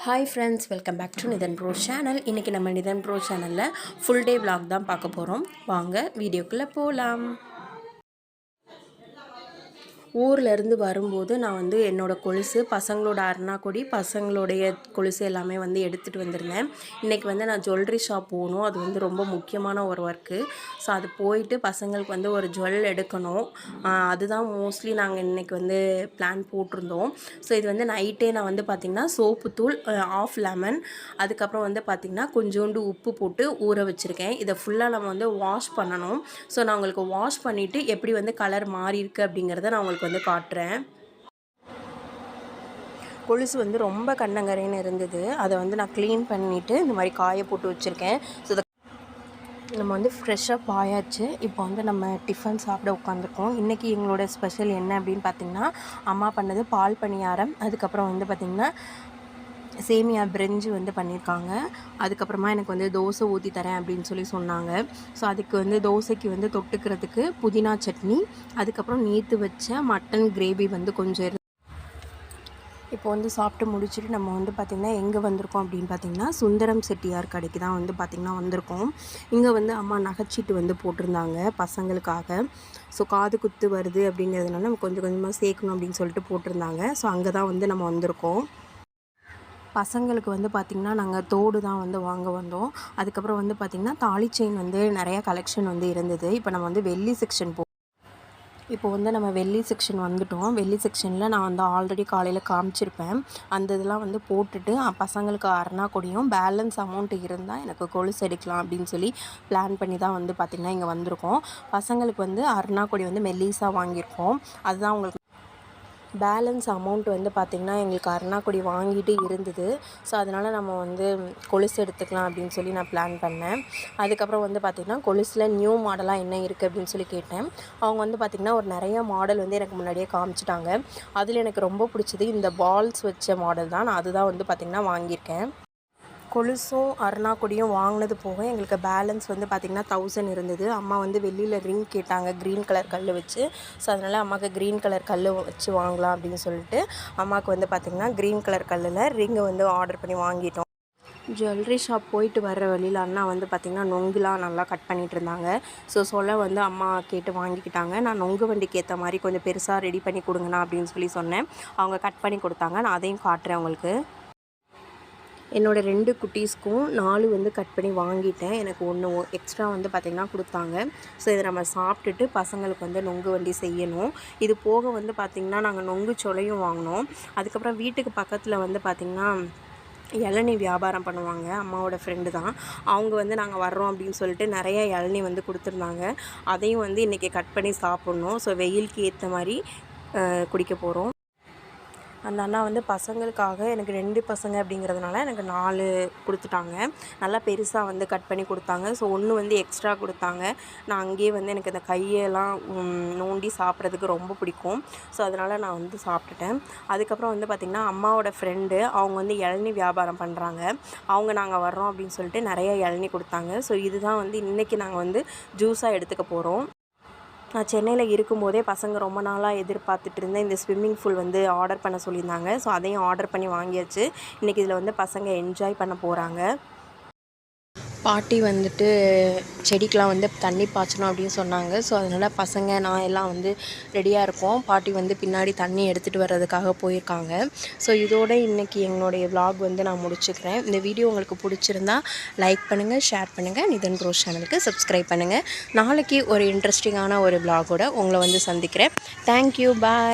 Hi friends welcome back to Nithan bro channel இன்றைக்கி நம்ம Nithan bro சேனலில் ஃபுல் டே விலாக் தான் பார்க்க போகிறோம் வாங்க வீடியோக்குள்ளே போகலாம் ஊர்லேருந்து வரும்போது நான் வந்து என்னோடய கொலுசு பசங்களோட அருணாக்கொடி பசங்களுடைய கொலுசு எல்லாமே வந்து எடுத்துகிட்டு வந்திருந்தேன். இன்றைக்கி வந்து நான் ஜுவல்லரி ஷாப் போகணும். அது வந்து ரொம்ப முக்கியமான ஒரு ஒர்க்கு ஸோ அது போயிட்டு பசங்களுக்கு வந்து ஒரு ஜுவல் எடுக்கணும். அதுதான் மோஸ்ட்லி நாங்கள் இன்றைக்கி வந்து பிளான் போட்டிருந்தோம். ஸோ இது வந்து நைட்டே நான் வந்து பார்த்திங்கன்னா சோப்பு தூள் ஆஃப் லெமன் அதுக்கப்புறம் வந்து பார்த்திங்கன்னா கொஞ்சோண்டு உப்பு போட்டு ஊற வச்சுருக்கேன். இதை ஃபுல்லாக நம்ம வந்து வாஷ் பண்ணணும். ஸோ நான் உங்களுக்கு வாஷ் பண்ணிவிட்டு எப்படி வந்து கலர் மாறி இருக்குது அப்படிங்கிறத நான் உங்களுக்கு வந்து காட்டுறேன். கொலுசு வந்து ரொம்ப கண்ணங்கரைன்னு இருந்தது. அதை வந்து நான் க்ளீன் பண்ணிவிட்டு இந்த மாதிரி காய போட்டு வச்சுருக்கேன். ஸோ நம்ம வந்து ஃப்ரெஷ்ஷாக பாயாச்சு. இப்போ வந்து நம்ம டிஃபன் சாப்பிட உட்காந்துருக்கோம். இன்றைக்கி எங்களோட ஸ்பெஷல் என்ன அப்படின்னு பார்த்திங்கன்னா அம்மா பண்ணது பால் பணியாரம். அதுக்கப்புறம் வந்து பார்த்திங்கன்னா சேமியா பிரெஞ்சு வந்து பண்ணியிருக்காங்க. அதுக்கப்புறமா எனக்கு வந்து தோசை ஊற்றி தரேன் அப்படின்னு சொல்லி சொன்னாங்க. ஸோ அதுக்கு வந்து தோசைக்கு வந்து தொட்டுக்கிறதுக்கு புதினா சட்னி அதுக்கப்புறம் நேற்று வச்ச மட்டன் கிரேவி வந்து கொஞ்சம் இப்போ வந்து சாப்பிட்டு முடிச்சுட்டு நம்ம வந்து பார்த்திங்கன்னா எங்கே வந்திருக்கோம் அப்படின்னு பார்த்திங்கன்னா சுந்தரம் செட்டியார் கடைக்கு தான் வந்து பார்த்திங்கன்னா வந்திருக்கோம். இங்கே வந்து அம்மா நகைச்சீட்டு வந்து போட்டிருந்தாங்க பசங்களுக்காக. ஸோ காது குத்து வருது அப்படிங்கிறதுனால நம்ம கொஞ்சம் கொஞ்சமாக சேர்க்கணும் அப்படின்னு சொல்லிட்டு போட்டிருந்தாங்க. ஸோ அங்கே தான் வந்து நம்ம வந்திருக்கோம். பசங்களுக்கு வந்து பார்த்திங்கன்னா நாங்கள் தோடு தான் வந்து வாங்க வந்தோம். அதுக்கப்புறம் வந்து பார்த்திங்கன்னா தாலி செயின் வந்து நிறையா கலெக்ஷன் வந்து இருந்தது. இப்போ நம்ம வந்து வெள்ளி செக்ஷன் போ இப்போ வந்து நம்ம வெள்ளி செக்ஷன் வந்துட்டோம். வெள்ளி செக்ஷனில் நான் வந்து ஆல்ரெடி காலையில் காமிச்சிருப்பேன். அந்த இதெல்லாம் வந்து போட்டுட்டு பசங்களுக்கு அரணா கொடியும் பேலன்ஸ் அமௌண்ட் இருந்தால் எனக்கு கொலுசு எடுக்கலாம் அப்படின்னு சொல்லி பிளான் பண்ணி தான் வந்து பார்த்திங்கன்னா இங்கே வந்திருக்கோம். பசங்களுக்கு வந்து அருணா கொடி வந்து மெல்லிஸாக வாங்கியிருக்கோம். அதுதான் உங்களுக்கு பேலன்ஸ் அமௌண்ட் வந்து பார்த்திங்கன்னா எங்களுக்கு அருணாக்குடி வாங்கிட்டு இருந்தது. ஸோ அதனால் நம்ம வந்து கொலுசு எடுத்துக்கலாம் அப்படின்னு சொல்லி நான் பிளான் பண்ணேன். அதுக்கப்புறம் வந்து பார்த்திங்கன்னா கொலுசில் நியூ மாடலாக என்ன இருக்குது அப்படின்னு சொல்லி கேட்டேன். அவங்க வந்து பார்த்திங்கன்னா ஒரு நிறைய மாடல் வந்து எனக்கு முன்னாடியே காமிச்சிட்டாங்க. அதில் எனக்கு ரொம்ப பிடிச்சது இந்த பால்ஸ் வச்ச மாடல் தான். நான் அதுதான் வந்து பார்த்திங்கன்னா வாங்கியிருக்கேன். கொலுசும் அருணாக்குடியும் வாங்கினது போக எங்களுக்கு பேலன்ஸ் வந்து பார்த்திங்கன்னா தௌசண்ட் இருந்தது. அம்மா வந்து வெளியில் ரிங் கேட்டாங்க க்ரீன் கலர் கல் வச்சு. ஸோ அதனால் அம்மாவுக்கு க்ரீன் கலர் கல் வச்சு வாங்கலாம் அப்படின்னு சொல்லிட்டு அம்மாவுக்கு வந்து பார்த்திங்கன்னா க்ரீன் கலர் கல்லில் ரிங்கை வந்து ஆர்டர் பண்ணி வாங்கிட்டோம். ஜுவல்லரி ஷாப் போயிட்டு வர்ற வழியில் அண்ணா வந்து பார்த்திங்கன்னா நொங்குலாம் நல்லா கட் பண்ணிட்டு இருந்தாங்க. ஸோ சொல்ல வந்து அம்மா கேட்டு வாங்கிக்கிட்டாங்க. நான் நொங்கு வண்டிக்கு ஏற்ற மாதிரி கொஞ்சம் பெருசாக ரெடி பண்ணி கொடுங்கண்ணா அப்படின்னு சொல்லி சொன்னேன். அவங்க கட் பண்ணி கொடுத்தாங்க. நான் அதையும் காட்டுறேன் அவங்களுக்கு என்னோடய ரெண்டு குட்டீஸ்க்கும் நாலு வந்து கட் பண்ணி வாங்கிட்டேன். எனக்கு ஒன்று எக்ஸ்ட்ரா வந்து பார்த்திங்கன்னா கொடுத்தாங்க. ஸோ இதை நம்ம சாப்பிட்டுட்டு பசங்களுக்கு வந்து நொங்கு வண்டி செய்யணும். இது போக வந்து பார்த்திங்கன்னா நாங்கள் நொங்கு சொலையும் வாங்கினோம். அதுக்கப்புறம் வீட்டுக்கு பக்கத்தில் வந்து பார்த்திங்கன்னா இளநீ வியாபாரம் பண்ணுவாங்க. அம்மாவோட ஃப்ரெண்டு தான். அவங்க வந்து நாங்கள் வர்றோம் அப்படின்னு சொல்லிட்டு நிறைய இளநீ வந்து கொடுத்துருந்தாங்க. அதையும் வந்து இன்றைக்கி கட் பண்ணி சாப்பிட்ணும். ஸோ வெயிலுக்கு ஏற்ற மாதிரி குடிக்க போகிறோம் அந்த அண்ணா வந்து பசங்களுக்காக எனக்கு ரெண்டு பசங்க அப்படிங்கிறதுனால எனக்கு நாலு கொடுத்துட்டாங்க. நல்லா பெருசாக வந்து கட் பண்ணி கொடுத்தாங்க. ஸோ ஒன்று வந்து எக்ஸ்ட்ரா கொடுத்தாங்க. நான் அங்கேயே வந்து எனக்கு இந்த கையெல்லாம் நோண்டி சாப்பிட்றதுக்கு ரொம்ப பிடிக்கும். ஸோ அதனால் நான் வந்து சாப்பிட்டுட்டேன். அதுக்கப்புறம் வந்து பார்த்திங்கன்னா அம்மாவோட ஃப்ரெண்டு அவங்க வந்து இளநீ வியாபாரம் பண்ணுறாங்க அவங்க நாங்கள் வர்றோம் அப்படின்னு சொல்லிட்டு நிறைய இளநீ கொடுத்தாங்க. ஸோ இதுதான் வந்து இன்றைக்கி நாங்கள் வந்து ஜூஸாக எடுத்துக்க போகிறோம் நான் சென்னையில் இருக்கும்போதே பசங்க ரொம்ப நாளாக எதிர்பார்த்துட்டு இருந்தேன் இந்த ஸ்விம்மிங் பூல் வந்து ஆர்டர் பண்ண சொல்லியிருந்தாங்க. ஸோ அதையும் ஆர்டர் பண்ணி வாங்கியாச்சு. இன்றைக்கி இதில் வந்து பசங்க என்ஜாய் பண்ண போகிறாங்க பாட்டி வந்துட்டு செடிக்கெலாம் வந்து தண்ணி பாய்ச்சணும் அப்படின்னு சொன்னாங்க. ஸோ அதனால் பசங்க நான் எல்லாம் வந்து ரெடியாக இருக்கோம். பாட்டி வந்து பின்னாடி தண்ணி எடுத்துகிட்டு வர்றதுக்காக போயிருக்காங்க. ஸோ இதோட இன்றைக்கி எங்களுடைய விலாக் வந்து நான் முடிச்சுக்கிறேன். இந்த வீடியோ உங்களுக்கு பிடிச்சிருந்தா லைக் பண்ணுங்கள் ஷேர் பண்ணுங்கள் நிதன் ப்ரோ சேனலுக்கு சப்ஸ்கிரைப் பண்ணுங்கள் நாளைக்கு ஒரு இன்ட்ரெஸ்டிங்கான ஒரு விலாகோட உங்களை வந்து சந்திக்கிறேன். Thank you bye